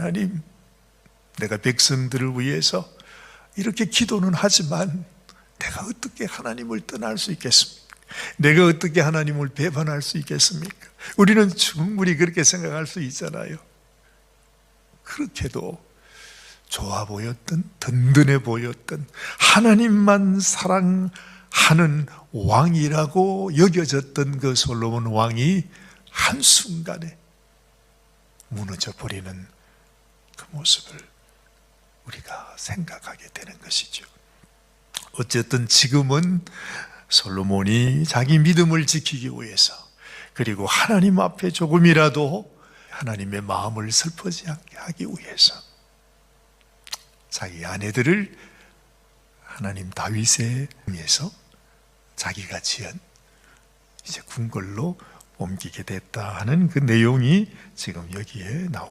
하나님, 내가 백성들을 위해서 이렇게 기도는 하지만 내가 어떻게 하나님을 떠날 수 있겠습니까? 내가 어떻게 하나님을 배반할 수 있겠습니까? 우리는 충분히 그렇게 생각할 수 있잖아요. 그렇게도 좋아 보였던, 든든해 보였던, 하나님만 사랑하는 왕이라고 여겨졌던 그 솔로몬 왕이 한순간에 무너져 버리는 그 모습을 우리가 생각하게 되는 것이죠. 어쨌든 지금은 솔로몬이 자기 믿음을 지키기 위해서 그리고 하나님 앞에 조금이라도 하나님의 마음을 슬퍼지 않게 하기 위해서 자기 아내들을 하나님 다윗에 의해서 자기가 지은 이제 궁궐로 옮기게 됐다 하는 그 내용이 지금 여기에 나오고